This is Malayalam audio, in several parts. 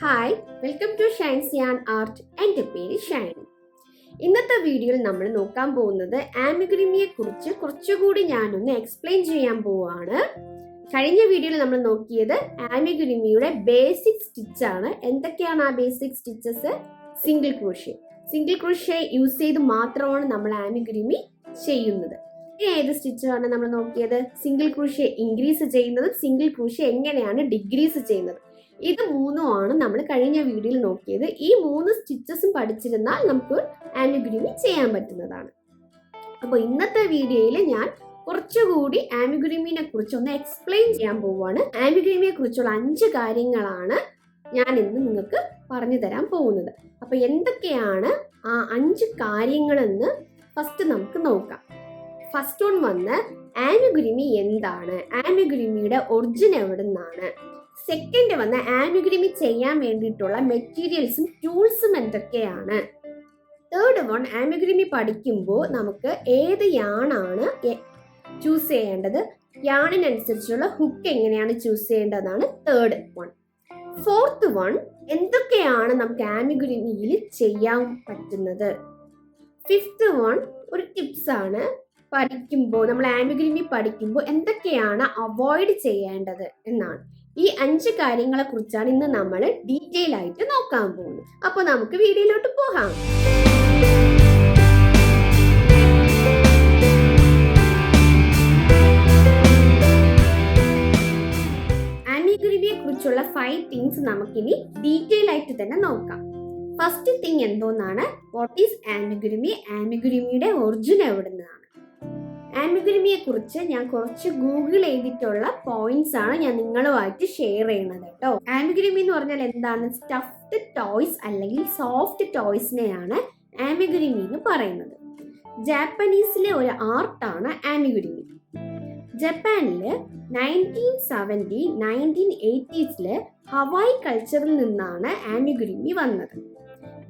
Hi welcome to Shine's yarn art എന്റെ പേര് ഷൈൻ ഇന്നത്തെ വീഡിയോയിൽ നമ്മൾ നോക്കാൻ പോകുന്നത് ആമിഗ്രിമിയെ കുറിച്ച് കുറച്ചുകൂടി ഞാനൊന്ന് എക്സ്പ്ലെയിൻ ചെയ്യാൻ പോവാണ്. കഴിഞ്ഞ വീഡിയോയിൽ നമ്മൾ നോക്കിയത് ആമിഗ്രിമിയുടെ ബേസിക് സ്റ്റിച്ച് ആണ്. എന്തൊക്കെയാണ് ആ basic stitches single crochet single crochet use ചെയ്ത് മാത്രമാണ് നമ്മൾ ആമിഗ്രിമി ചെയ്യുന്നത്. ഏത് സ്റ്റിച്ചാണ് നമ്മൾ നോക്കിയത്? സിംഗിൾ ക്രൂഷ്യ ഇൻക്രീസ് ചെയ്യുന്നത് സിംഗിൾ ക്രൂഷ്യ എങ്ങനെയാണ് ഡിഗ്രീസ് ചെയ്യുന്നത്? ഇത് മൂന്നും ആണ് നമ്മൾ കഴിഞ്ഞ വീഡിയോയിൽ നോക്കിയത്. ഈ മൂന്ന് സ്റ്റിച്ചസും പഠിച്ചിരുന്നാൽ നമുക്ക് ആമിഗുരുമി ചെയ്യാൻ പറ്റുന്നതാണ്. അപ്പോൾ ഇന്നത്തെ വീഡിയോയിൽ ഞാൻ കുറച്ചുകൂടി ആമിഗുരുമിനെ കുറിച്ച് ഒന്ന് എക്സ്പ്ലെയിൻ ചെയ്യാൻ പോവുകയാണ്. ആമിഗുരുമിയെ കുറിച്ചുള്ള അഞ്ച് കാര്യങ്ങളാണ് ഞാൻ ഇന്ന് നിങ്ങൾക്ക് പറഞ്ഞു തരാൻ പോകുന്നത്. അപ്പോൾ എന്തൊക്കെയാണ് ആ അഞ്ച് കാര്യങ്ങളെന്ന് ഫസ്റ്റ് നമുക്ക് നോക്കാം. ഫസ്റ്റ് വൺ വന്ന് ആമിഗ്രിമി എന്താണ്? ആമിഗ്രിമിയുടെ ഒറിജിൻ എവിടെ നിന്നാണ് സെക്കൻഡ് വന്ന് ആനുഗ്രമി ചെയ്യാൻ വേണ്ടിയിട്ടുള്ള മെറ്റീരിയൽസും ടൂൾസും എന്തൊക്കെയാണ്? തേർഡ് വൺ ആമിഗ്രിമി പഠിക്കുമ്പോൾ നമുക്ക് ഏത് യാണാണ് ചൂസ് ചെയ്യേണ്ടത്? യാണിനനുസരിച്ചുള്ള ഹുക്ക് എങ്ങനെയാണ് ചൂസ് ചെയ്യേണ്ടതാണ്? തേർഡ് വൺ ഫോർത്ത് വൺ എന്തൊക്കെയാണ് നമുക്ക് ആമിഗ്രിമിയിൽ ചെയ്യാൻ പറ്റുന്നത്? ഫിഫ്ത്ത് വൺ ഒരു ടിപ്സ് ആണ്. പഠിക്കുമ്പോൾ നമ്മൾ ആമിഗ്രിമി പഠിക്കുമ്പോൾ എന്തൊക്കെയാണ് അവോയ്ഡ് ചെയ്യേണ്ടത് എന്നാണ്. ഈ അഞ്ച് കാര്യങ്ങളെ കുറിച്ചാണ് ഇന്ന് നമ്മൾ ഡീറ്റെയിൽ ആയിട്ട് നോക്കാൻ പോകുന്നത്. അപ്പൊ നമുക്ക് വീഡിയോയിലോട്ട് പോകാം. ആമിഗുരുവിയെ കുറിച്ചുള്ള ഫൈവ് തിങ്സ് നമുക്കിനി ഡീറ്റെയിൽ ആയിട്ട് തന്നെ നോക്കാം. ഫസ്റ്റ് തിങ് എന്തോന്നാണ്? വാട്ട് ഈസ് ആനുഗ്രിമി ആനുഗ്രിമിയുടെ ഒറിജിൻ എവിടെ നിന്നാണ് ആമിഗുരുമിയെ കുറിച്ച് ഞാൻ കുറച്ച് ഗൂഗിൾ ചെയ്തിട്ടുള്ള പോയിന്റ്സ് ആണ് ഞാൻ നിങ്ങളുമായിട്ട് ഷെയർ ചെയ്യുന്നത് കേട്ടോ. ആമിഗുരുമി എന്ന് പറഞ്ഞാൽ എന്താണ്? സ്റ്റഫ്ഡ് ടോയ്സ് അല്ലെങ്കിൽ സോഫ്റ്റ് ടോയ്സിനെയാണ് ആമിഗ്രിമി എന്ന് പറയുന്നത്. ജാപ്പനീസിലെ ഒരു ആർട്ടാണ് ആമിഗ്രിമി ജപ്പാനിൽ നയന്റീൻ സെവന്റി നയന്റീൻ എയ്റ്റീസിൽ ഹവായ് കൾച്ചറിൽ നിന്നാണ് ആമിഗുരുമി വന്നത്.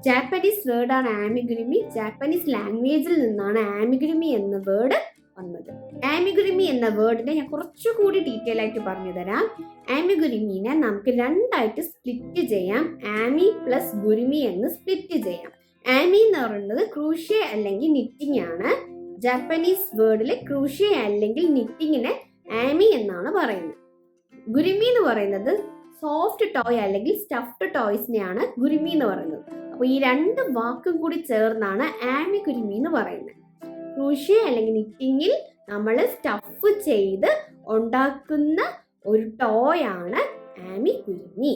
ജാപ്പനീസ് വേർഡാണ് ആമിഗുരുമി ജാപ്പനീസ് ലാംഗ്വേജിൽ നിന്നാണ് ആമിഗുരുമി എന്ന വേർഡ് വന്നത്. ആമിഗുരുമി എന്ന വേർഡിനെ ഞാൻ കുറച്ചുകൂടി ഡീറ്റെയിൽ ആയിട്ട് പറഞ്ഞു തരാം. ആമിഗുരുമീനെ നമുക്ക് രണ്ടായിട്ട് സ്പ്ലിറ്റ് ചെയ്യാം. ആമി പ്ലസ് ഗുരുമി എന്ന് സ്പ്ലിറ്റ് ചെയ്യാം. ആമി എന്ന് പറയുന്നത് ക്രൂഷ്യ അല്ലെങ്കിൽ നിറ്റിംഗ് ആണ്. ജാപ്പനീസ് വേർഡിൽ ക്രൂഷ്യ അല്ലെങ്കിൽ നിറ്റിങ്ങിനെ ആമി എന്നാണ് പറയുന്നത്. ഗുരുമി എന്ന് പറയുന്നത് സോഫ്റ്റ് ടോയ് അല്ലെങ്കിൽ സ്റ്റഫ്ഡ് ടോയ്സിനെയാണ് ഗുരുമി എന്ന് പറയുന്നത്. അപ്പോൾ ഈ രണ്ട് വാക്കും കൂടി ചേർന്നാണ് ആമി ഗുരുമി എന്ന് പറയുന്നത്. ക്രൂഷ്യ അല്ലെങ്കിൽ നിറ്റിങ്ങിൽ നമ്മൾ സ്റ്റഫ് ചെയ്ത് ഉണ്ടാക്കുന്ന ഒരു ടോയാണ് ആമി കുരുമി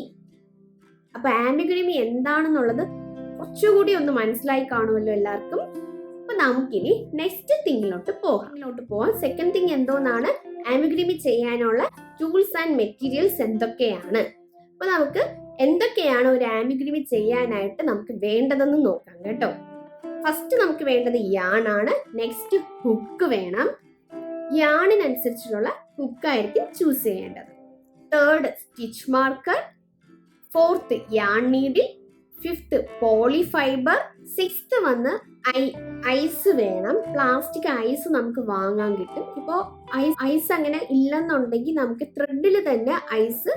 അപ്പൊ ആമി കുരുമി എന്താണെന്നുള്ളത് കുറച്ചുകൂടി ഒന്ന് മനസ്സിലായി കാണുമല്ലോ എല്ലാവർക്കും. അപ്പൊ നമുക്കിനി നെക്സ്റ്റ് തിങ്ങിലോട്ട് പോകാം. അങ്ങോട്ട് പോകാം സെക്കൻഡ് തിങ് എന്തോന്നാണ്? ആമിഗ്രിമി ചെയ്യാനുള്ള ടൂൾസ് ആൻഡ് മെറ്റീരിയൽസ് എന്തൊക്കെയാണ്? അപ്പൊ നമുക്ക് എന്തൊക്കെയാണ് ഒരു ആമിഗ്രിമി ചെയ്യാനായിട്ട് നമുക്ക് വേണ്ടതെന്ന് നോക്കാം കേട്ടോ. ഫസ്റ്റ് നമുക്ക് വേണ്ടത് യാണാണ് നെക്സ്റ്റ് ഹുക്ക് വേണം. യാണിനനുസരിച്ചുള്ള ഹുക്കായിരിക്കും ചൂസ് ചെയ്യേണ്ടത്. Third stitch marker fourth yarn needle fifth poly fiber sixth വന്ന് ഐ ഐസ് വേണം. പ്ലാസ്റ്റിക് ഐസ് നമുക്ക് വാങ്ങാൻ കിട്ടും. ഇപ്പോൾ ഐസ് ഐസ് അങ്ങനെ ഇല്ലെന്നുണ്ടെങ്കിൽ നമുക്ക് ത്രെഡിൽ തന്നെ ഐസ്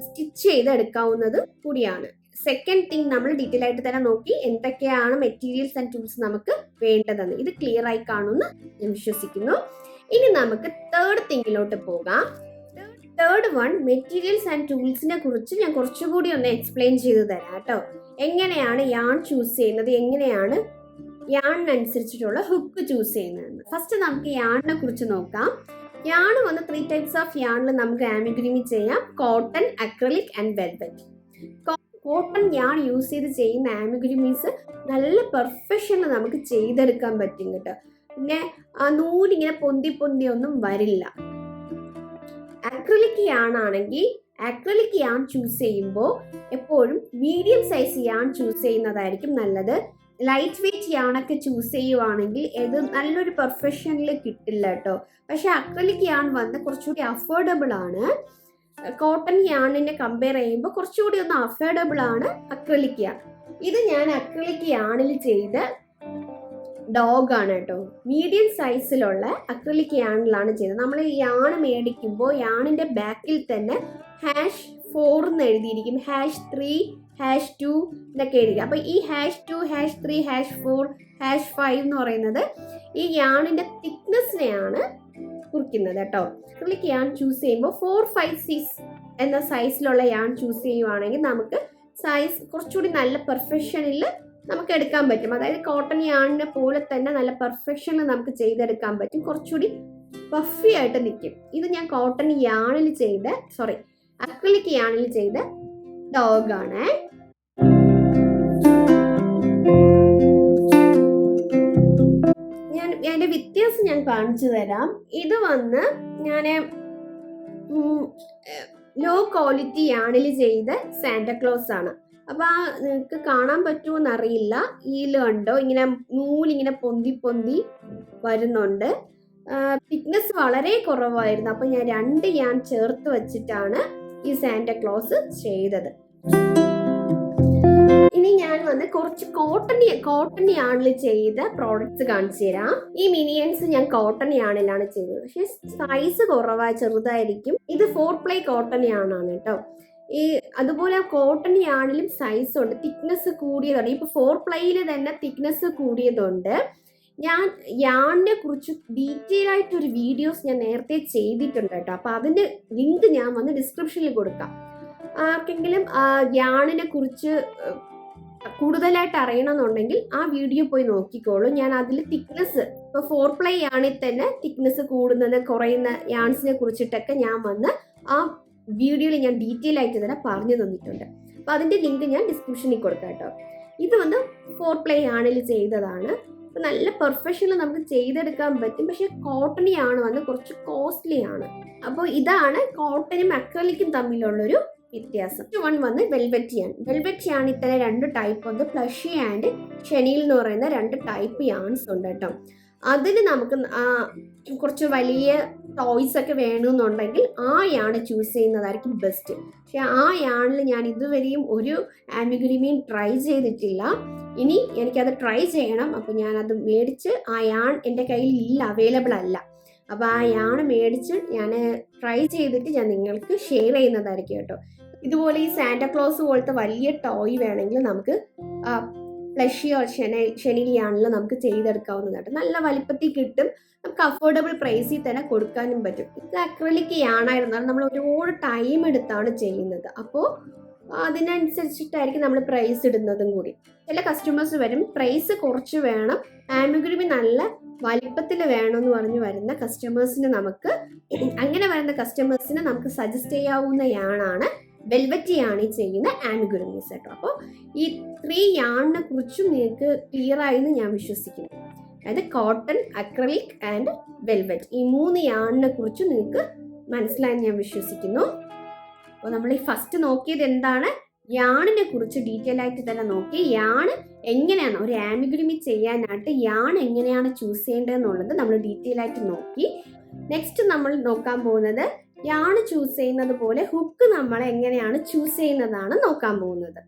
സ്റ്റിച്ച് ചെയ്ത് എടുക്കാവുന്നത് കൂടിയാണ്. സെക്കൻഡ് തിങ് നമ്മൾ ഡീറ്റെയിൽ ആയിട്ട് തന്നെ നോക്കി എന്തൊക്കെയാണ് മെറ്റീരിയൽസ് ആൻഡ് ടൂൾസ് നമുക്ക് വേണ്ടതെന്ന്. ഇത് ക്ലിയർ ആയി കാണുമെന്ന് ഞാൻ വിശ്വസിക്കുന്നു. ഇനി നമുക്ക് തേർഡ് തിങ്ങിലോട്ട് പോകാം. തേർഡ് വൺ മെറ്റീരിയൽസ് ആൻഡ് ടൂൾസിനെ കുറിച്ച് ഞാൻ കുറച്ചുകൂടി ഒന്ന് എക്സ്പ്ലെയിൻ ചെയ്തു തരാം കേട്ടോ. എങ്ങനെയാണ് യാൺ ചൂസ് ചെയ്യുന്നത്? എങ്ങനെയാണ് യാണിനനുസരിച്ചിട്ടുള്ള ഹുക്ക് ചൂസ് ചെയ്യുന്നത് ഫസ്റ്റ് നമുക്ക് യാണിനെ കുറിച്ച് നോക്കാം. യാൺ വന്ന് ത്രീ ടൈപ്സ് ഓഫ് യാണിൽ നമുക്ക് ആമിഗ്രിമി ചെയ്യാം. Cotton acrylic and velvet cotton ഞാൻ യൂസ് ചെയ്ത് ചെയ്യുന്ന ആമിഗ്രിമീസ് നല്ല പെർഫെക്ഷനിൽ നമുക്ക് ചെയ്തെടുക്കാൻ പറ്റും കേട്ടോ. പിന്നെ ആ നൂലിങ്ങനെ പൊന്തി പൊന്തി ഒന്നും വരില്ല. അക്രലിക് യാണാണെങ്കിൽ അക്രലിക് യാൺ ചൂസ് ചെയ്യുമ്പോൾ എപ്പോഴും മീഡിയം സൈസ് യാൺ ചൂസ് ചെയ്യുന്നതായിരിക്കും നല്ലത്. ലൈറ്റ് വെയിറ്റ് യാണൊക്കെ ചൂസ് ചെയ്യുവാണെങ്കിൽ ഇത് നല്ലൊരു പെർഫെക്ഷനിൽ കിട്ടില്ല കേട്ടോ. പക്ഷെ അക്രലിക് യാൺ വന്ന് കുറച്ചുകൂടി അഫോർഡബിൾ ആണ്. കോട്ടൺ യാണിനെ കമ്പയർ ചെയ്യുമ്പോൾ കുറച്ചുകൂടി ഒന്ന് അഫോർഡബിൾ ആണ് അക്രലിക് യാൺ ഇത് ഞാൻ അക്രലിക് യാണിൽ ചെയ്ത ആണ് കേട്ടോ. മീഡിയം സൈസിലുള്ള അക്രലിക് യാണിലാണ് ചെയ്തത്. നമ്മൾ യാണ് മേടിക്കുമ്പോൾ യാണിന്റെ ബാക്കിൽ തന്നെ ഹാഷ് ഫോർ എന്ന് എഴുതിയിരിക്കും. ഹാഷ് ത്രീ ഹാഷ് ടു എന്നൊക്കെ എഴുതി അപ്പോൾ ഈ hash two hash three hash four hash five എന്ന് പറയുന്നത് ഈ യാണിന്റെ തിക്നെസ്സിനെയാണ് കുറിക്കുന്നത് കേട്ടോ. അക്രലിക് യാൺ ചൂസ് ചെയ്യുമ്പോൾ ഫോർ ഫൈവ് സിക്സ് എന്ന സൈസിലുള്ള യാൺ ചൂസ് ചെയ്യുവാണെങ്കിൽ നമുക്ക് സൈസ് കുറച്ചുകൂടി നല്ല പെർഫെക്ഷനിൽ നമുക്ക് എടുക്കാൻ പറ്റും. അതായത് കോട്ടൺ യാണിനെ പോലെ തന്നെ നല്ല പെർഫെക്ഷനിൽ നമുക്ക് ചെയ്തെടുക്കാൻ പറ്റും. കുറച്ചുകൂടി പഫി ആയിട്ട് നിൽക്കും. ഇത് ഞാൻ കോട്ടൺ യാണിൽ ചെയ്ത സോറി അക്രലിക് യാണിൽ ചെയ്ത ഡോഗാണ് അതിന്റെ വ്യത്യാസം ഞാൻ കാണിച്ചു തരാം. ഇത് വന്ന് ഞാൻ ലോ ക്വാളിറ്റി ആണിൽ ചെയ്ത സാന്റക്ലോസ് ആണ്. അപ്പൊ ആ നിങ്ങൾക്ക് കാണാൻ പറ്റുമോ അറിയില്ല. ഈൽ കണ്ടോ? ഇങ്ങനെ നൂലിങ്ങനെ പൊന്തി പൊന്തി വരുന്നുണ്ട്. തിക്നെസ് വളരെ കുറവായിരുന്നു. അപ്പൊ ഞാൻ രണ്ട് ഞാൻ ചേർത്ത് വെച്ചിട്ടാണ് ഈ സാന്റക്ലോസ് ചെയ്തത്. ഇനി ഞാൻ വന്ന് കുറച്ച് കോട്ടണി കോട്ടണി ആണിൽ ചെയ്ത പ്രോഡക്ട്സ് കാണിച്ചു തരാം. ഈ മിനിയൻസ് ഞാൻ കോട്ടണി ആണിലാണ് ചെയ്തത്. പക്ഷെ സൈസ് കുറവാ ചെറുതായിരിക്കും. ഇത് ഫോർ പ്ലേ കോട്ടണി ആണാണ് കേട്ടോ. ഈ അതുപോലെ കോട്ടണി ആണിലും സൈസ് ഉണ്ട്. തിക്നെസ് കൂടിയതാണ്. ഇപ്പൊ ഫോർ പ്ലേയിൽ തന്നെ തിക്നെസ് കൂടിയതുണ്ട്. ഞാൻ യാണിനെ കുറിച്ച് ഡീറ്റെയിൽ ആയിട്ട് ഒരു വീഡിയോസ് ഞാൻ നേരത്തെ ചെയ്തിട്ടുണ്ട് കേട്ടോ. അപ്പൊ അതിന്റെ ലിങ്ക് ഞാൻ വന്ന് ഡിസ്ക്രിപ്ഷനിൽ കൊടുക്കാം. ആർക്കെങ്കിലും യാണിനെ കുറിച്ച് കൂടുതലായിട്ട് അറിയണമെന്നുണ്ടെങ്കിൽ ആ വീഡിയോ പോയി നോക്കിക്കോളൂ. ഞാൻ അതിൽ തിക്നെസ് ഇപ്പോൾ ഫോർ പ്ലേ ആണെ തന്നെ തിക്നെസ് കൂടുന്നത് കുറയുന്ന യാൺസിനെ കുറിച്ചിട്ടൊക്കെ ഞാൻ വന്ന് ആ വീഡിയോയിൽ ഞാൻ ഡീറ്റെയിൽ ആയിട്ട് തന്നെ പറഞ്ഞു തന്നിട്ടുണ്ട്. അപ്പോൾ അതിന്റെ ലിങ്ക് ഞാൻ ഡിസ്ക്രിപ്ഷനിൽ കൊടുക്കാം കേട്ടോ. ഇത് വന്ന് ഫോർ പ്ലേ ആണിൽ ചെയ്തതാണ്. അപ്പോൾ നല്ല പെർഫെക്ഷനിൽ നമുക്ക് ചെയ്തെടുക്കാൻ പറ്റും. പക്ഷേ കോട്ടണി ആണ് വന്ന് കുറച്ച് കോസ്റ്റ്ലി ആണ്. അപ്പോൾ ഇതാണ് കോട്ടനും അക്രലിക്കും തമ്മിലുള്ളൊരു വ്യത്യാസം. വൺ വന്ന് വെൽവെറ്റിയാണ്. വെൽവെറ്റിയാണ് ഇത്തരം രണ്ട് ടൈപ്പ് ഉണ്ട് പ്ലഷി ആൻഡ് ഷെനിയിൽ എന്ന് പറയുന്ന രണ്ട് ടൈപ്പ് യാൺസ് ഉണ്ട് കേട്ടോ. അതിന് നമുക്ക് കുറച്ച് വലിയ ടോയ്സ് ഒക്കെ വേണമെന്നുണ്ടെങ്കിൽ ആ യാണ് ചൂസ് ചെയ്യുന്നതായിരിക്കും ബെസ്റ്റ് പക്ഷെ ആ യാണിൽ ഞാൻ ഇതുവരെയും ഒരു ആമിഗുരിമീൻ ട്രൈ ചെയ്തിട്ടില്ല. ഇനി എനിക്കത് ട്രൈ ചെയ്യണം. അപ്പോൾ ഞാനത് മേടിച്ച് ആ യാൺ എന്റെ കയ്യിൽ ഇല്ല അവൈലബിൾ അല്ല. അപ്പോൾ ആ യാണ് മേടിച്ച് ഞാൻ ട്രൈ ചെയ്തിട്ട് ഞാൻ നിങ്ങൾക്ക് ഷെയർ ചെയ്യുന്നതായിരിക്കും കേട്ടോ. ഇതുപോലെ ഈ സാന്റാക്ലോസ് പോലത്തെ വലിയ ടോയ് വേണമെങ്കിൽ നമുക്ക് ഫ്ലഷിയോ ശനി ശനിയിലാണല്ലോ നമുക്ക് ചെയ്തെടുക്കാവുന്നതാണ് നല്ല വലിപ്പത്തിൽ കിട്ടും. നമുക്ക് അഫോർഡബിൾ പ്രൈസിൽ തന്നെ കൊടുക്കാനും പറ്റും. ഇത് അക്രലിക് ആണായിരുന്നാലും നമ്മൾ ഒരുപാട് ടൈം എടുത്താണ് ചെയ്യുന്നത്. അപ്പോൾ അതിനനുസരിച്ചിട്ടായിരിക്കും നമ്മൾ പ്രൈസ് ഇടുന്നതും കൂടി. ചില കസ്റ്റമേഴ്സ് വരും പ്രൈസ് കുറച്ച് വേണം. ആംബിഗുരുമി നല്ല വലിപ്പത്തിൽ വേണമെന്ന് പറഞ്ഞ് വരുന്ന കസ്റ്റമേഴ്സിന് നമുക്ക് അങ്ങനെ വരുന്ന കസ്റ്റമേഴ്സിന് നമുക്ക് സജസ്റ്റ് ചെയ്യാവുന്ന യാണാണ് വെൽവെറ്റ് ഈ ചെയ്യുന്ന ആംബിഗുരുമീസ് കേട്ടോ. അപ്പോൾ ഈ ത്രീ യാണിനെ കുറിച്ചും നിങ്ങൾക്ക് ക്ലിയർ ആയെന്ന് ഞാൻ വിശ്വസിക്കുന്നു. അതായത് കോട്ടൺ അക്രലിക് ആൻഡ് വെൽവെറ്റ്. ഈ മൂന്ന് യാണിനെ കുറിച്ചും നിങ്ങൾക്ക് മനസ്സിലായെന്ന് ഞാൻ വിശ്വസിക്കുന്നു. അപ്പോൾ നമ്മൾ ഈ ഫസ്റ്റ് നോക്കിയത് എന്താണ്? യാണിനെ കുറിച്ച് ഡീറ്റെയിൽ ആയിട്ട് തന്നെ നോക്കി. യാണ് എങ്ങനെയാണ്? ഒരു ആമിഗ്രിമി ചെയ്യാനായിട്ട് യാൺ എങ്ങനെയാണ് ചൂസ് ചെയ്യേണ്ടതെന്നുള്ളത് നമ്മൾ ഡീറ്റെയിൽ ആയിട്ട് നോക്കി. നെക്സ്റ്റ് നമ്മൾ നോക്കാൻ പോകുന്നത് യാൺ ചൂസ് ചെയ്യുന്നത് പോലെ ഹുക്ക് നമ്മൾ എങ്ങനെയാണ് ചൂസ് ചെയ്യുന്നതാണ് നോക്കാൻ പോകുന്നത്.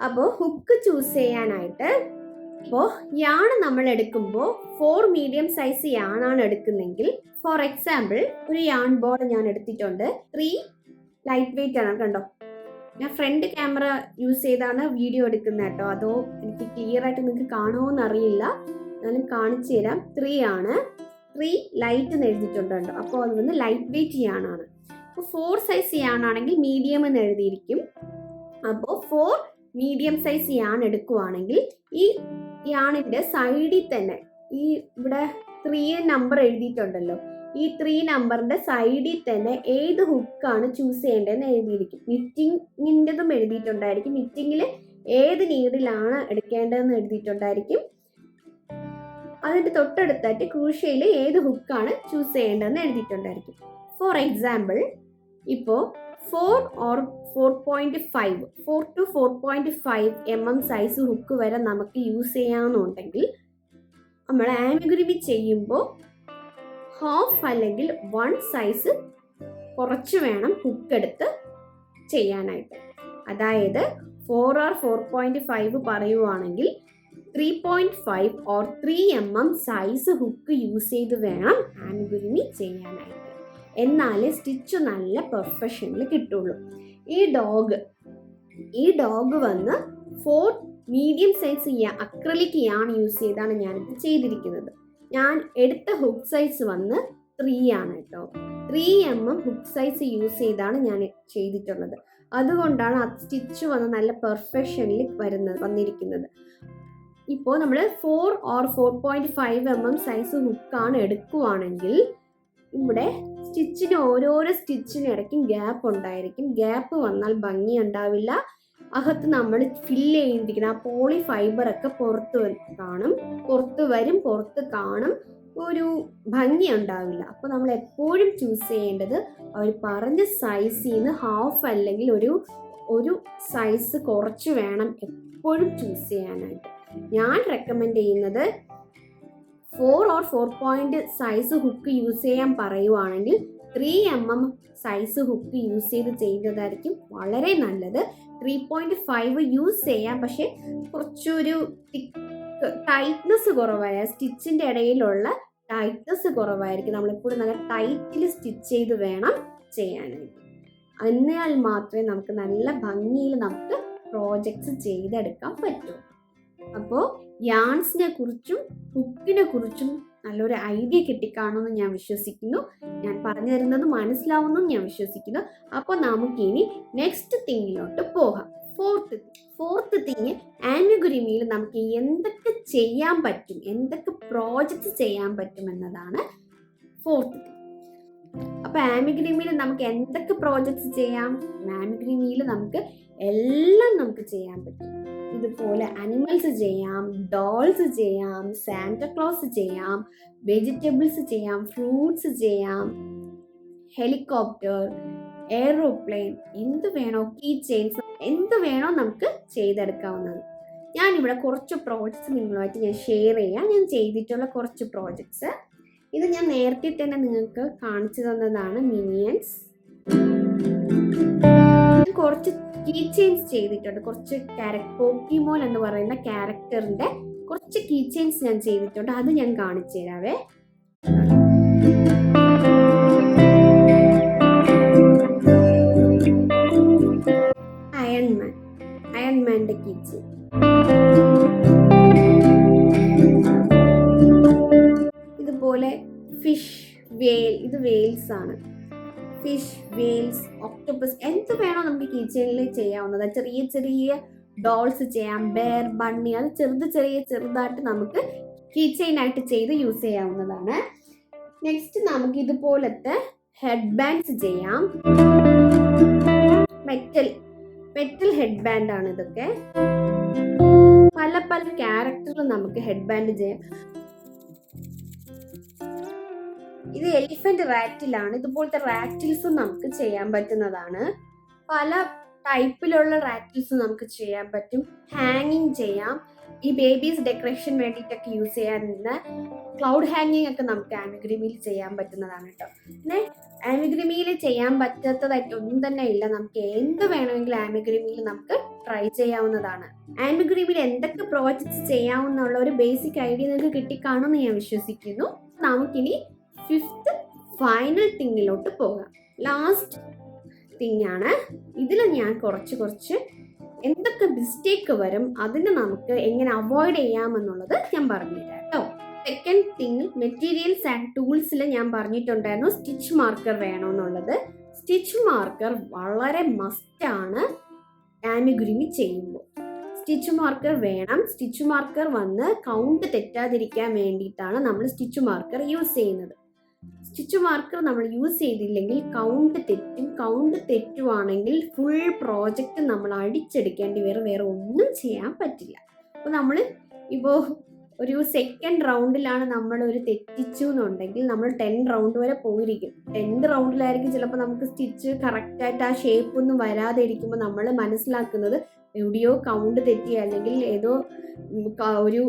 അപ്പോൾ ഹുക്ക് ചൂസ് ചെയ്യാനായിട്ട് അപ്പോൾ യാണ് നമ്മൾ എടുക്കുമ്പോൾ ഫോർ മീഡിയം സൈസ് യാണാണ് എടുക്കുന്നെങ്കിൽ ഫോർ എക്സാമ്പിൾ ഒരു യാൺ ബോൾ ഞാൻ എടുത്തിട്ടുണ്ട്. ത്രീ ലൈറ്റ് വെയിറ്റ് ആണ് കണ്ടോ? ഞാൻ ഫ്രണ്ട് ക്യാമറ യൂസ് ചെയ്താണ് വീഡിയോ എടുക്കുന്നത് കേട്ടോ. അതോ എനിക്ക് ക്ലിയർ ആയിട്ട് നിങ്ങൾക്ക് കാണുമോ അറിയില്ല. എന്നാലും കാണിച്ചു തരാം ത്രീ ആണ്. ത്രീ ലൈറ്റ് എന്ന് എഴുതിയിട്ടുണ്ട് അപ്പോൾ അത് വന്ന് ലൈറ്റ് വെയിറ്റ് ചെയ്യാനാണ്. അപ്പോൾ ഫോർ സൈസ് ചെയ്യാനാണെങ്കിൽ മീഡിയം എന്ന് എഴുതിയിരിക്കും. അപ്പോൾ ഫോർ മീഡിയം സൈസ് യാൺ എടുക്കുവാണെങ്കിൽ ഈ യാണിന്റെ സൈഡിൽ തന്നെ ഈ ഇവിടെ ത്രീ നമ്പർ എഴുതിയിട്ടുണ്ടല്ലോ. ഈ ത്രീ നമ്പറിന്റെ സൈഡിൽ തന്നെ ഏത് ഹുക്കാണ് ചൂസ് ചെയ്യേണ്ടതെന്ന് എഴുതിയിരിക്കും. നിറ്റിങ്ങിന്റെതും എഴുതിയിട്ടുണ്ടായിരിക്കും. നിറ്റിങ്ങിൽ ഏത് നീഡിലാണ് എടുക്കേണ്ടതെന്ന് എഴുതിയിട്ടുണ്ടായിരിക്കും. അതിന്റെ തൊട്ടടുത്തായിട്ട് ക്രൂഷ്യയിൽ ഏത് ഹുക്കാണ് ചൂസ് ചെയ്യേണ്ടതെന്ന് എഴുതിയിട്ടുണ്ടായിരിക്കും. ഫോർ എക്സാമ്പിൾ ഇപ്പോൾ four or four point five four to four point five M M size hook വരെ നമുക്ക് യൂസ് ചെയ്യാമെന്നുണ്ടെങ്കിൽ നമ്മൾ ആമിഗ്രിമി ചെയ്യുമ്പോൾ ഹാഫ് അല്ലെങ്കിൽ വൺ സൈസ് കുറച്ച് വേണം ഹുക്ക് എടുത്ത് ചെയ്യാനായിട്ട്. അതായത് four or four point five പറയുവാണെങ്കിൽ three point five or three M M size hook use ചെയ്ത് വേണം ആൻഗുരുമി ചെയ്യാനായിട്ട്. എന്നാലേ സ്റ്റിച്ച് നല്ല പെർഫെക്ഷനിൽ കിട്ടുള്ളൂ. ഈ ഡോഗ് ഈ ഡോഗ് വന്ന് four medium size acrylic yarn use ചെയ്താണ് ഞാനിത് ചെയ്തിരിക്കുന്നത്. ഞാൻ എടുത്ത ഹുക്ക് സൈസ് വന്ന് ത്രീ ആണ് കേട്ടോ three M M hook size use ചെയ്താണ് ഞാൻ ചെയ്തിട്ടുള്ളത്. അതുകൊണ്ടാണ് ആ സ്റ്റിച്ച് വന്ന് നല്ല പെർഫെക്ഷനിൽ വരുന്നത് വന്നിരിക്കുന്നത്. ഇപ്പോൾ നമ്മൾ four or four point five M M size ഹുക്കാണ് എടുക്കുവാണെങ്കിൽ ഇവിടെ സ്റ്റിച്ചിന് ഓരോരോ സ്റ്റിച്ചിന് ഇടയ്ക്കും ഗ്യാപ്പ് ഉണ്ടായിരിക്കും. ഗ്യാപ്പ് വന്നാൽ ഭംഗി ഉണ്ടാവില്ല. അകത്ത് നമ്മൾ ഫില്ല് ചെയ്തിരിക്കണം ആ പോളി ഫൈബർ ഒക്കെ പുറത്ത് കാണും. പുറത്ത് വരും പുറത്ത് കാണും. ഒരു ഭംഗി ഉണ്ടാവില്ല. അപ്പോൾ നമ്മൾ എപ്പോഴും ചൂസ് ചെയ്യേണ്ടത് അവർ പറഞ്ഞ സൈസിൽ നിന്ന് ഹാഫ് അല്ലെങ്കിൽ ഒരു ഒരു സൈസ് കുറച്ച് വേണം എപ്പോഴും ചൂസ് ചെയ്യാനായിട്ട്. ഞാൻ റെക്കമെൻഡ് ചെയ്യുന്നത് four or four point size hook use ചെയ്യാൻ പറയുവാണെങ്കിൽ three M M size hook use ചെയ്ത് ചെയ്യുന്നതായിരിക്കും വളരെ നല്ലത്. ത്രീ പോയിന്റ് ഫൈവ് യൂസ് ചെയ്യാം. പക്ഷേ കുറച്ചൊരു ടൈറ്റ്നെസ് കുറവായ സ്റ്റിച്ചിന്റെ ഇടയിലുള്ള ടൈറ്റ്നെസ് കുറവായിരിക്കും. നമ്മളെപ്പോഴും നല്ല ടൈറ്റിൽ സ്റ്റിച്ച് ചെയ്ത് വേണം ചെയ്യാനായിട്ട്. എന്നാൽ മാത്രമേ നമുക്ക് നല്ല ഭംഗിയിൽ നമുക്ക് പ്രോജക്ട്സ് ചെയ്തെടുക്കാൻ പറ്റൂ. അപ്പോൾ യാൺസിനെ കുറിച്ചും ഹുക്കിനെ കുറിച്ചും നല്ലൊരു ഐഡിയ കിട്ടിക്കാണുമെന്ന് ഞാൻ വിശ്വസിക്കുന്നു. ഞാൻ പറഞ്ഞു തരുന്നത് മനസ്സിലാവുമെന്നും ഞാൻ വിശ്വസിക്കുന്നു. അപ്പോൾ നമുക്കിനി നെക്സ്റ്റ് തിങ്ങിലോട്ട് പോകാം. ഫോർത്ത് ഫോർത്ത് തിങ് ആനുഗുരിമിയിൽ നമുക്ക് എന്തൊക്കെ ചെയ്യാൻ പറ്റും? എന്തൊക്കെ പ്രോജക്റ്റ് ചെയ്യാൻ പറ്റും എന്നതാണ് ഫോർത്ത് അപ്പൊ ആമിഗ്രിമിയിൽ നമുക്ക് എന്തൊക്കെ പ്രോജക്ട്സ് ചെയ്യാം? ആമിഗ്രിമിയിൽ നമുക്ക് എല്ലാം നമുക്ക് ചെയ്യാൻ പറ്റും. ഇതുപോലെ അനിമൽസ് ചെയ്യാം ഡോൾസ് ചെയ്യാം സാന്റക്ലോസ് ചെയ്യാം വെജിറ്റബിൾസ് ചെയ്യാം ഫ്രൂട്ട്സ് ചെയ്യാം ഹെലികോപ്റ്റർ എയറോപ്ലെയിൻ എന്ത് വേണോ കീ ചെയിൻസ് എന്ത് വേണോ നമുക്ക് ചെയ്തെടുക്കാവുന്നതാണ്. ഞാനിവിടെ കുറച്ച് പ്രോജക്ട്സ് നിങ്ങളുമായിട്ട് ഞാൻ ഷെയർ ചെയ്യാം. ഞാൻ ചെയ്തിട്ടുള്ള കുറച്ച് പ്രോജക്ട്സ് ഇത് ഞാൻ നേരത്തെ തന്നെ നിങ്ങൾക്ക് കാണിച്ചു തന്നതാണ് മിനിയൻസ് കുറച്ച് കീ ചെയിൻസ് ചെയ്തിട്ടുണ്ട്. കുറച്ച് പോക്കിമോൻ എന്ന് പറയുന്ന ക്യാരക്ടറിന്റെ കുറച്ച് കീ ചെയിൻസ് ഞാൻ ചെയ്തിട്ടുണ്ട്. അത് ഞാൻ കാണിച്ചു തരാവേ. ഇതുപോലെ ഫിഷ് വേൽ ഇത് വേൽസ് ആണ്. ഫിഷ് വെയിൽസ് ഒക്ടോപ്പസ് എന്ത് വേണോ നമുക്ക് കിച്ചണിൽ ചെയ്യാവുന്നത് ചെറിയ ചെറിയ ഡോൾസ് ചെയ്യാം ബെയർ ബണ്ണി അത് ചെറുത് ചെറിയ ചെറുതായിട്ട് നമുക്ക് കിച്ചണായിട്ട് ചെയ്ത് യൂസ് ചെയ്യാവുന്നതാണ്. നെക്സ്റ്റ് നമുക്ക് ഇതുപോലത്തെ ഹെഡ് ബാൻഡ്സ് ചെയ്യാം. മെറ്റൽ മെറ്റൽ ഹെഡ് ബാൻഡ് ആണ് ഇതൊക്കെ. പല പല ക്യാരക്ടറിൽ നമുക്ക് ഹെഡ് ബാൻഡ് ചെയ്യാം. ഇത് എലിഫന്റ് റാറ്റിലാണ് ഇതുപോലത്തെ റാറ്റിൽസും നമുക്ക് ചെയ്യാൻ പറ്റുന്നതാണ്. പല ടൈപ്പിലുള്ള റാറ്റിൽസ് നമുക്ക് ചെയ്യാൻ പറ്റും. ഹാങ്ങിങ് ചെയ്യാം. ഈ ബേബീസ് ഡെക്കറേഷൻ വേണ്ടിയിട്ടൊക്കെ യൂസ് ചെയ്യാൻ നിന്ന് ക്ലൗഡ് ഹാങ്ങിങ് ഒക്കെ നമുക്ക് ആമിഗ്രിമിയിൽ ചെയ്യാൻ പറ്റുന്നതാണ് കേട്ടോ പിന്നെ ആമിഗ്രിമിയിൽ ചെയ്യാൻ പറ്റാത്തതായിട്ട് ഒന്നും തന്നെ ഇല്ല. നമുക്ക് എന്ത് വേണമെങ്കിലും ആമിഗ്രിമിയിൽ നമുക്ക് ട്രൈ ചെയ്യാവുന്നതാണ്. ആമിഗ്രിമിയിൽ എന്തൊക്കെ പ്രോജക്ട്സ് ചെയ്യാവുന്നുള്ള ഒരു ബേസിക് ഐഡിയ നിങ്ങൾക്ക് കിട്ടിക്കാണുമെന്ന് ഞാൻ വിശ്വസിക്കുന്നു. നമുക്കിനി ഫിഫ്ത്ത് ഫൈനൽ തിങ്ങിലോട്ട് പോകാം. ലാസ്റ്റ് തിങ് ആണ്. ഇതിൽ ഞാൻ കുറച്ച് കുറച്ച് എന്തൊക്കെ മിസ്റ്റേക്ക് വരും അതിനെ നമുക്ക് എങ്ങനെ അവോയ്ഡ് ചെയ്യാമെന്നുള്ളത് ഞാൻ പറഞ്ഞുതരാം കേട്ടോ. സെക്കൻഡ് തിങ് മെറ്റീരിയൽസ് ആൻഡ് ടൂൾസിൽ ഞാൻ പറഞ്ഞിട്ടുണ്ടായിരുന്നു സ്റ്റിച്ച് മാർക്കർ വേണമെന്നുള്ളത് സ്റ്റിച്ച് മാർക്കർ വളരെ മസ്റ്റാണ് ആമിഗുരുമി ചെയ്യുമ്പോൾ. സ്റ്റിച്ച് മാർക്കർ വേണം. സ്റ്റിച്ച് മാർക്കർ വന്ന് കൗണ്ട് തെറ്റാതിരിക്കാൻ വേണ്ടിയിട്ടാണ് നമ്മൾ സ്റ്റിച്ച് മാർക്കർ യൂസ് ചെയ്യുന്നത്. സ്റ്റിച്ച് മാർക്കർ നമ്മൾ യൂസ് ചെയ്തില്ലെങ്കിൽ കൗണ്ട് തെറ്റും കൗണ്ട് തെറ്റുവാണെങ്കിൽ ഫുൾ പ്രോജക്റ്റ് നമ്മൾ അടിച്ചെടുക്കേണ്ടി വരും വേറെ ഒന്നും ചെയ്യാൻ പറ്റില്ല. അപ്പോൾ നമ്മൾ ഇപ്പോൾ ഒരു സെക്കൻഡ് റൗണ്ടിലാണ് നമ്മൾ ഒരു തെറ്റിച്ചു എന്നുണ്ടെങ്കിൽ നമ്മൾ ടെൻ റൗണ്ട് വരെ പോയിരിക്കും. ടെൻത് റൗണ്ടിലായിരിക്കും ചിലപ്പോൾ നമുക്ക് സ്റ്റിച്ച് കറക്റ്റായിട്ട് ആ ഷേപ്പ് ഒന്നും വരാതെ ഇരിക്കുമ്പോൾ നമ്മൾ മനസ്സിലാക്കുന്നത് എവിടെയോ കൗണ്ട് തെറ്റി അല്ലെങ്കിൽ ഏതോ ഒരു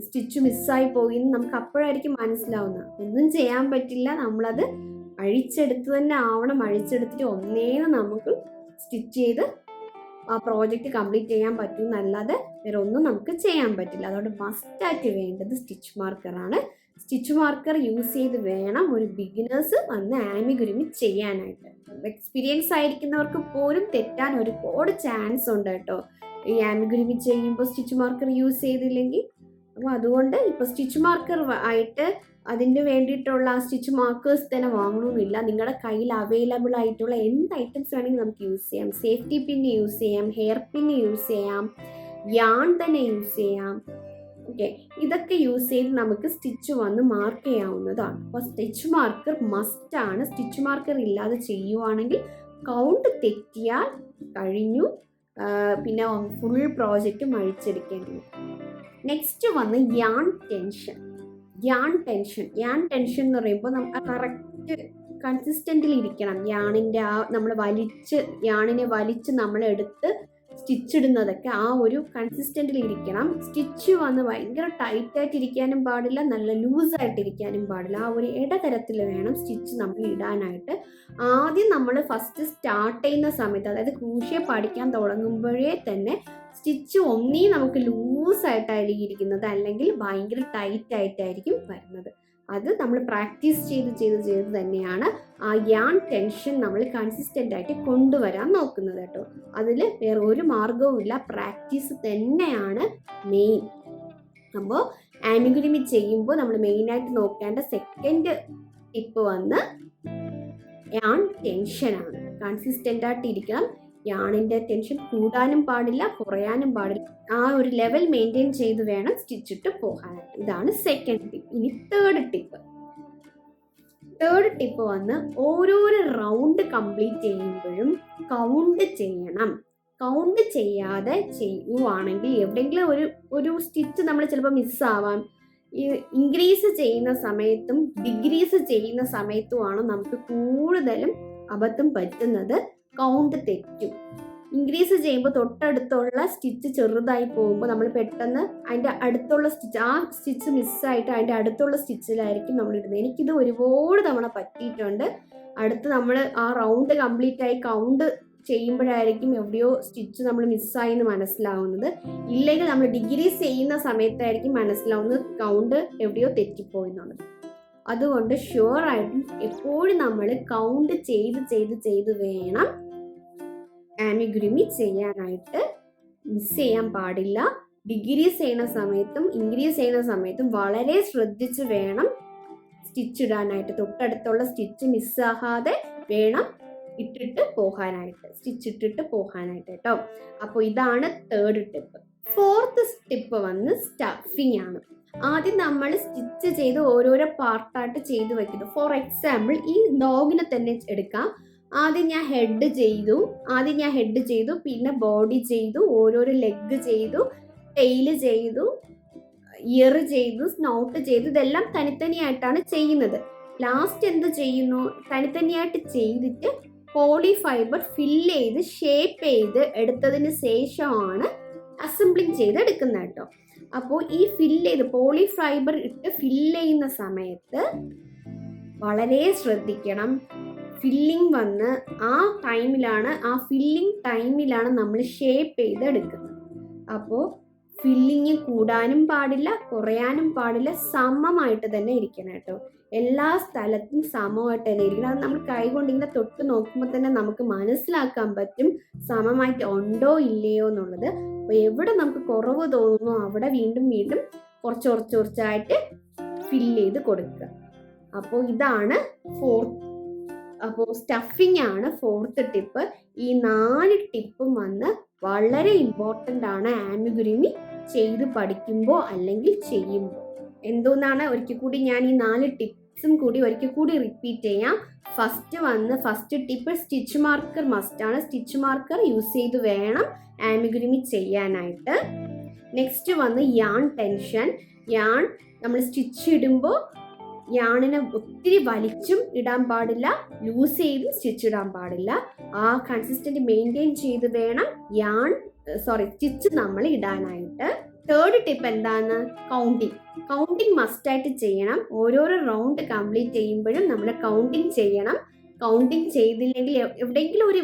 സ്റ്റിച്ച് മിസ്സായി പോയി എന്ന് നമുക്ക് അപ്പോഴായിരിക്കും മനസ്സിലാവുന്നത്. ഒന്നും ചെയ്യാൻ പറ്റില്ല നമ്മളത് അഴിച്ചെടുത്ത് തന്നെ ആവണം. അഴിച്ചെടുത്തിട്ട് ഒന്നേന്ന് നമുക്ക് സ്റ്റിച്ച് ചെയ്ത് ആ പ്രോജക്റ്റ് കംപ്ലീറ്റ് ചെയ്യാൻ പറ്റും എന്നല്ലാതെ വേറെ ഒന്നും നമുക്ക് ചെയ്യാൻ പറ്റില്ല. അതുകൊണ്ട് മസ്റ്റായിട്ട് വേണ്ടത് സ്റ്റിച്ച് മാർക്കറാണ്. സ്റ്റിച്ച് മാർക്കർ യൂസ് ചെയ്ത് വേണം ഒരു ബിഗിനേഴ്സ് വന്ന് ആമിഗുരുമി ചെയ്യാനായിട്ട്. എക്സ്പീരിയൻസ് ആയിരിക്കുന്നവർക്ക് പോലും തെറ്റാൻ ഒരുപാട് ചാൻസ് ഉണ്ട് കേട്ടോ. ഈ ആമിഗുരുമി ചെയ്യുമ്പോൾ സ്റ്റിച്ച് മാർക്കർ യൂസ് ചെയ്തില്ലെങ്കിൽ അപ്പോൾ അതുകൊണ്ട് ഇപ്പോൾ സ്റ്റിച്ച് മാർക്കർ ആയിട്ട് അതിന് വേണ്ടിയിട്ടുള്ള ആ സ്റ്റിച്ച് മാർക്കേഴ്സ് തന്നെ വാങ്ങണമെന്നില്ല നിങ്ങളുടെ കയ്യിൽ അവൈലബിൾ ആയിട്ടുള്ള എന്ത് ഐറ്റംസ് വേണമെങ്കിലും നമുക്ക് യൂസ് ചെയ്യാം. സേഫ്റ്റി പിന്ന് യൂസ് ചെയ്യാം ഹെയർ പിന്ന് യൂസ് ചെയ്യാം യാൺ തന്നെ യൂസ് ചെയ്യാം. ഓക്കെ ഇതൊക്കെ യൂസ് ചെയ്ത് നമുക്ക് സ്റ്റിച്ച് വന്ന് മാർക്ക് ചെയ്യാവുന്നതാണ്. അപ്പോൾ സ്റ്റിച്ച് മാർക്കർ മസ്റ്റ് ആണ്. സ്റ്റിച്ച് മാർക്കർ ഇല്ലാതെ ചെയ്യുവാണെങ്കിൽ കൗണ്ട് തെറ്റിയാൽ കഴിഞ്ഞു. പിന്നെ ഫുൾ പ്രോജക്റ്റ് അഴിച്ചെടുക്കേണ്ടി വരും. നെക്സ്റ്റ് വന്ന് yarn tension yarn tension yarn tension എന്ന് പറയുമ്പോൾ നമുക്ക് കറക്റ്റ് കൺസിസ്റ്റന്റിൽ ഇരിക്കണം. യാണിന്റെ ആ നമ്മൾ വലിച്ച് യാണിനെ വലിച്ച് നമ്മളെടുത്ത് സ്റ്റിച്ച് ഇടുന്നതൊക്കെ ആ ഒരു കൺസിസ്റ്റന്റിൽ ഇരിക്കണം. സ്റ്റിച്ച് വന്ന് ഭയങ്കര ടൈറ്റായിട്ട് ഇരിക്കാനും പാടില്ല നല്ല ലൂസായിട്ട് ഇരിക്കാനും പാടില്ല. ആ ഒരു ഇടതരത്തിൽ വേണം സ്റ്റിച്ച് നമ്മൾ ഇടാനായിട്ട്. ആദ്യം നമ്മൾ ഫസ്റ്റ് സ്റ്റാർട്ട് ചെയ്യുന്ന സമയത്ത് അതായത് ക്രൂഷ്യ പഠിക്കാൻ തുടങ്ങുമ്പോഴേ തന്നെ സ്റ്റിച്ച് ഒന്നീ നമുക്ക് ലൂസായിട്ടായിരിക്കും ഇരിക്കുന്നത് അല്ലെങ്കിൽ ഭയങ്കര ടൈറ്റ് ആയിട്ടായിരിക്കും വരുന്നത്. അത് നമ്മൾ പ്രാക്ടീസ് ചെയ്ത് ചെയ്ത് ചെയ്ത് തന്നെയാണ് ആ യാൺ ടെൻഷൻ നമ്മൾ കൺസിസ്റ്റന്റ് ആയിട്ട് കൊണ്ടുവരാൻ നോക്കുന്നത് കേട്ടോ. അതിൽ വേറെ ഒരു മാർഗവും ഇല്ല. പ്രാക്ടീസ് തന്നെയാണ് മെയിൻ അപ്പോൾ ആമിഗുരിമി ചെയ്യുമ്പോൾ നമ്മൾ മെയിനായിട്ട് നോക്കേണ്ട സെക്കൻഡ് ടിപ്പ് വന്ന് യാൺ ടെൻഷനാണ്. കൺസിസ്റ്റന്റ് ആയിട്ട് ഇരിക്കണം. യാണിന്റെ ടെൻഷൻ കൂടാനും പാടില്ല കുറയാനും പാടില്ല. ആ ഒരു ലെവൽ മെയിന്റെയിൻ ചെയ്ത് വേണം സ്റ്റിച്ചിട്ട് പോകാൻ ഇതാണ് സെക്കൻഡ് ടിപ്പ് ഇനി തേർഡ് ടിപ്പ് തേർഡ് ടിപ്പ് വന്ന് ഓരോരോ റൗണ്ട് കംപ്ലീറ്റ് ചെയ്യുമ്പോഴും കൗണ്ട് ചെയ്യണം. കൗണ്ട് ചെയ്യാതെ ചെയ്യുവാണെങ്കിൽ എവിടെയെങ്കിലും ഒരു ഒരു സ്റ്റിച്ച് നമ്മൾ ചിലപ്പോൾ മിസ്സാവാം ഇൻക്രീസ് ചെയ്യുന്ന സമയത്തും ഡിഗ്രീസ് ചെയ്യുന്ന സമയത്തുമാണ് നമുക്ക് കൂടുതലും അബദ്ധം പറ്റുന്നത്. കൗണ്ട് തെറ്റും. ഇൻക്രീസ് ചെയ്യുമ്പോൾ തൊട്ടടുത്തുള്ള സ്റ്റിച്ച് ചെറുതായി പോകുമ്പോൾ നമ്മൾ പെട്ടെന്ന് അതിന്റെ അടുത്തുള്ള സ്റ്റിച്ച് ആ സ്റ്റിച്ച് മിസ്സായിട്ട് അതിന്റെ അടുത്തുള്ള സ്റ്റിച്ചിലായിരിക്കും നമ്മൾ ഇടുന്നത്. എനിക്കിത് ഒരുപാട് തവണ പറ്റിയിട്ടുണ്ട്. അടുത്ത് നമ്മൾ ആ റൗണ്ട് കംപ്ലീറ്റ് ആയി കൗണ്ട് ചെയ്യുമ്പോഴായിരിക്കും എവിടെയോ സ്റ്റിച്ച് നമ്മൾ മിസ്സായി എന്ന് മനസ്സിലാവുന്നത്. ഇല്ലെങ്കിൽ നമ്മൾ ഡിഗ്രീസ് ചെയ്യുന്ന സമയത്തായിരിക്കും മനസ്സിലാവുന്നത് കൗണ്ട് എവിടെയോ തെറ്റിപ്പോയിന്നുള്ളത് അതുകൊണ്ട് അതുകൊണ്ട് ഷുവറായിട്ടും എപ്പോഴും നമ്മൾ കൗണ്ട് ചെയ്ത് ചെയ്ത് ചെയ്ത് വേണം ആമിഗുരുമി ചെയ്യാനായിട്ട് മിസ് ചെയ്യാൻ പാടില്ല. ഡിഗ്രീസ് ചെയ്യുന്ന സമയത്തും ഇൻക്രീസ് ചെയ്യുന്ന സമയത്തും വളരെ ശ്രദ്ധിച്ച് വേണം സ്റ്റിച്ച് ഇടാനായിട്ട്. തൊട്ടടുത്തുള്ള സ്റ്റിച്ച് മിസ്സാകാതെ വേണം ഇട്ടിട്ട് പോകാനായിട്ട് സ്റ്റിച്ച് ഇട്ടിട്ട് പോകാനായിട്ട് കേട്ടോ അപ്പോൾ ഇതാണ് തേർഡ് ടിപ്പ് ഫോർത്ത് ടിപ്പ് വന്ന് സ്റ്റഫിങ് ആണ്. ആദ്യം നമ്മൾ സ്റ്റിച്ച് ചെയ്ത് ഓരോരോ പാർട്ടായിട്ട് ചെയ്ത് വെക്കുന്നു. ഫോർ എക്സാമ്പിൾ ഈ ഡോഗിനെ തന്നെ എടുക്കാം. ആദ്യം ഞാൻ ഹെഡ് ചെയ്തു. ആദ്യം ഞാൻ ഹെഡ് ചെയ്തു. പിന്നെ ബോഡി ചെയ്തു. ഓരോരോ ലെഗ് ചെയ്തു. ടെയിൽ ചെയ്തു. ഇയർ ചെയ്തു. സ്നോട്ട് ചെയ്തു. ഇതെല്ലാം തനിത്തനിയായിട്ടാണ് ചെയ്യുന്നത്. ലാസ്റ്റ് എന്ത് ചെയ്യുന്നു? തനിത്തനിയായിട്ട് ചെയ്തിട്ട് പോളി ഫൈബർ ഫില്ല് ചെയ്ത് ഷേപ്പ് ചെയ്ത് എടുത്തതിന് ശേഷമാണ് അസംബ്ലിങ് ചെയ്ത് എടുക്കുന്നത് കേട്ടോ. അപ്പോൾ ഈ ഫില്ല് ചെയ്ത് പോളി ഫൈബർ ഇട്ട് ഫില്ല് ചെയ്യുന്ന സമയത്ത് വളരെ ശ്രദ്ധിക്കണം. ഫില്ലിംഗ് വന്ന് ആ ടൈമിലാണ് ആ ഫില്ലിംഗ് ടൈമിലാണ് നമ്മൾ ഷേപ്പ് ചെയ്തെടുക്കുന്നത്. അപ്പോൾ ഫില്ലിങ് കൂടാനും പാടില്ല കുറയാനും പാടില്ല സമമായിട്ട് തന്നെ ഇരിക്കണം കേട്ടോ. എല്ലാ സ്ഥലത്തും സമമായിട്ട് തന്നെ ഇരിക്കണം. അത് നമ്മൾ കൈ കൊണ്ട് ഇങ്ങനെ തൊട്ട് നോക്കുമ്പോൾ തന്നെ നമുക്ക് മനസ്സിലാക്കാൻ പറ്റും സമമായിട്ട് ഉണ്ടോ ഇല്ലയോ എന്നുള്ളത്. അപ്പോൾ എവിടെ നമുക്ക് കുറവ് തോന്നുന്നു അവിടെ വീണ്ടും വീണ്ടും കുറച്ച് കുറച്ച് കുറച്ചായിട്ട് ഫില്ല് ചെയ്ത് കൊടുക്കുക. അപ്പോൾ ഇതാണ് ഫോർത്ത് അപ്പോൾ സ്റ്റഫിംഗ് ആണ് ഫോർത്ത് ടിപ്പ് ഈ നാല് ടിപ്പും വന്ന് വളരെ ഇമ്പോർട്ടന്റ് ആണ് ആമിഗുരുമി ചെയ്ത് പഠിക്കുമ്പോൾ അല്ലെങ്കിൽ ചെയ്യുമ്പോൾ എന്തോന്നാണ്? ഒരിക്കൽ കൂടി ഞാൻ ഈ നാല് ടിപ്സും കൂടി ഒരിക്കൽ കൂടി റിപ്പീറ്റ് ചെയ്യാം. ഫസ്റ്റ് വന്ന് first tip stitch marker must ആണ്. സ്റ്റിച്ച് മാർക്കർ യൂസ് ചെയ്ത് വേണം ആമിഗുരുമി ചെയ്യാനായിട്ട്. നെക്സ്റ്റ് വന്ന് യാൺ ടെൻഷൻ യാൺ നമ്മൾ സ്റ്റിച്ച് ഇടുമ്പോൾ യാണിനെ ഒത്തിരി വലിച്ചും ഇടാൻ പാടില്ല ലൂസ് ചെയ്ത് സ്റ്റിച്ച് ഇടാൻ പാടില്ല. ആ കൺസിസ്റ്റന്റ് മെയിന്റെയിൻ ചെയ്ത് വേണം യാൺ സോറി സ്റ്റിച്ച് നമ്മൾ ഇടാനായിട്ട്. തേർഡ് ടിപ്പ് എന്താണ്? കൗണ്ടിങ് കൗണ്ടിങ് മസ്റ്റായിട്ട് ചെയ്യണം. ഓരോരോ റൗണ്ട് കംപ്ലീറ്റ് ചെയ്യുമ്പോഴും നമ്മൾ കൗണ്ടിങ് ചെയ്യണം. കൗണ്ടിങ് ചെയ്തില്ലെങ്കിൽ എവ്- എവിടെയെങ്കിലും ഒരു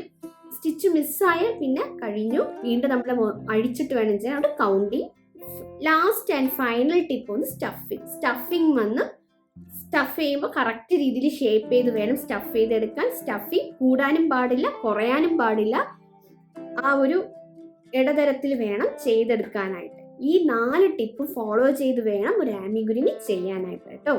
സ്റ്റിച്ച് മിസ്സായാൽ പിന്നെ കഴിഞ്ഞു. വീണ്ടും നമ്മൾ അഴിച്ചിട്ട് വേണം ചെയ്യാൻ. അവിടെ counting last and final tip ഒന്ന് സ്റ്റഫിങ് സ്റ്റഫിങ് വന്ന് സ്റ്റഫ് ചെയ്യുമ്പോൾ കറക്റ്റ് രീതിയിൽ ഷേപ്പ് ചെയ്ത് വേണം സ്റ്റഫ് ചെയ്തെടുക്കാൻ. സ്റ്റഫി കൂടാനും പാടില്ല കുറയാനും പാടില്ല. ആ ഒരു ഇടതരത്തിൽ വേണം ചെയ്തെടുക്കാനായിട്ട്. ഈ നാല് ടിപ്പ് ഫോളോ ചെയ്ത് വേണം ഒരു ആമിഗുരുമി ചെയ്യാനായിട്ട് കേട്ടോ.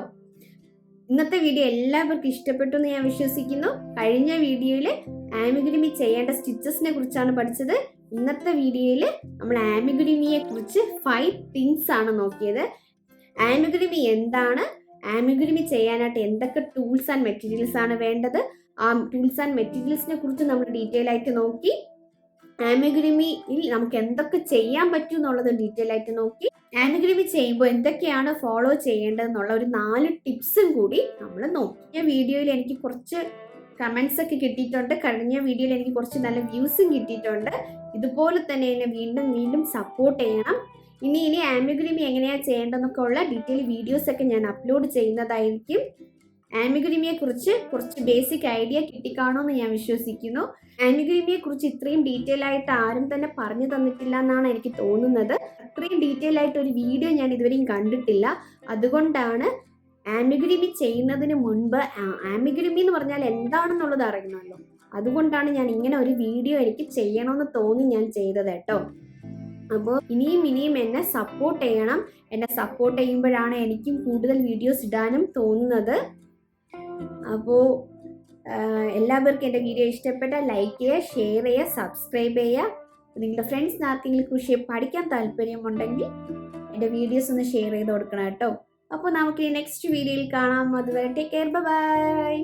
ഇന്നത്തെ വീഡിയോ എല്ലാവർക്കും ഇഷ്ടപ്പെട്ടു എന്ന് ഞാൻ വിശ്വസിക്കുന്നു. കഴിഞ്ഞ വീഡിയോയിൽ ആമിഗുരിമി ചെയ്യേണ്ട സ്റ്റിച്ചസിനെ കുറിച്ചാണ് പഠിച്ചത്. ഇന്നത്തെ വീഡിയോയിൽ നമ്മൾ ആമിഗുരിമിയെ കുറിച്ച് ഫൈവ് തിങ്സ് ആണ് നോക്കിയത്. ആമിഗുരിമി എന്താണ് ആമിഗുരുമി ചെയ്യാനായിട്ട് എന്തൊക്കെ ടൂൾസ് ആൻഡ് മെറ്റീരിയൽസ് ആണ് വേണ്ടത്? ആ ടൂൾസ് ആൻഡ് മെറ്റീരിയൽസിനെ കുറിച്ച് നമ്മൾ ഡീറ്റെയിൽ ആയിട്ട് നോക്കി. ആമിഗുരുമിയിൽ നമുക്ക് എന്തൊക്കെ ചെയ്യാൻ പറ്റും എന്നുള്ളത് ഡീറ്റെയിൽ ആയിട്ട് നോക്കി. ആമിഗുരുമി ചെയ്യുമ്പോൾ എന്തൊക്കെയാണ് ഫോളോ ചെയ്യേണ്ടതെന്നുള്ള ഒരു നാല് ടിപ്സും കൂടി നമ്മൾ നോക്കി. ഈ വീഡിയോയിൽ എനിക്ക് കുറച്ച് കമൻസ് ഒക്കെ കിട്ടിയിട്ടുണ്ട്. കഴിഞ്ഞ വീഡിയോയിൽ എനിക്ക് കുറച്ച് നല്ല വ്യൂസും കിട്ടിയിട്ടുണ്ട്. ഇതുപോലെ തന്നെ എന്നെ വീണ്ടും വീണ്ടും സപ്പോർട്ട് ചെയ്യണം. ഇനി ഇനി ആമിഗുരുമി എങ്ങനെയാണ് ചെയ്യേണ്ടതെന്നൊക്കെ ഉള്ള ഡീറ്റെയിൽ വീഡിയോസ് ഒക്കെ ഞാൻ അപ്ലോഡ് ചെയ്യുന്നതായിരിക്കും. ആമിഗുരുമിയെ കുറിച്ച് കുറച്ച് ബേസിക് ഐഡിയ കിട്ടിക്കാണോ എന്ന് ഞാൻ വിശ്വസിക്കുന്നു. ആമിഗുരുമിയെ കുറിച്ച് ഇത്രയും ഡീറ്റെയിൽ ആയിട്ട് ആരും തന്നെ പറഞ്ഞു തന്നിട്ടില്ല എന്നാണ് എനിക്ക് തോന്നുന്നത്. അത്രയും ഡീറ്റെയിൽ ആയിട്ട് ഒരു വീഡിയോ ഞാൻ ഇതുവരെയും കണ്ടിട്ടില്ല. അതുകൊണ്ടാണ് ആമിഗുരുമി ചെയ്യുന്നതിന് മുൻപ് ആമിഗുരുമി എന്ന് പറഞ്ഞാൽ എന്താണെന്നുള്ളത് അറിയണമല്ലോ. അതുകൊണ്ടാണ് ഞാൻ ഇങ്ങനെ ഒരു വീഡിയോ എനിക്ക് ചെയ്യണമെന്ന് തോന്നി ഞാൻ ചെയ്തത് കേട്ടോ. അപ്പോൾ ഇനിയും ഇനിയും എന്നെ സപ്പോർട്ട് ചെയ്യണം. എന്നെ സപ്പോർട്ട് ചെയ്യുമ്പോഴാണ് എനിക്കും കൂടുതൽ വീഡിയോസ് ഇടാനും തോന്നുന്നത്. അപ്പോൾ എല്ലാവർക്കും എന്റെ വീഡിയോ ഇഷ്ടപ്പെട്ട ലൈക്ക് ചെയ്യുക ഷെയർ ചെയ്യുക സബ്സ്ക്രൈബ് ചെയ്യുക. നിങ്ങളുടെ ഫ്രണ്ട്സ് ആർക്കെങ്കിലും കൃഷി പഠിക്കാൻ താല്പര്യമുണ്ടെങ്കിൽ എന്റെ വീഡിയോസ് ഒന്ന് ഷെയർ ചെയ്ത് കൊടുക്കണം കേട്ടോ. അപ്പോൾ നമുക്ക് നെക്സ്റ്റ് വീഡിയോയിൽ കാണാം. അതുവരെ ടേക്ക് കെയർ ബൈ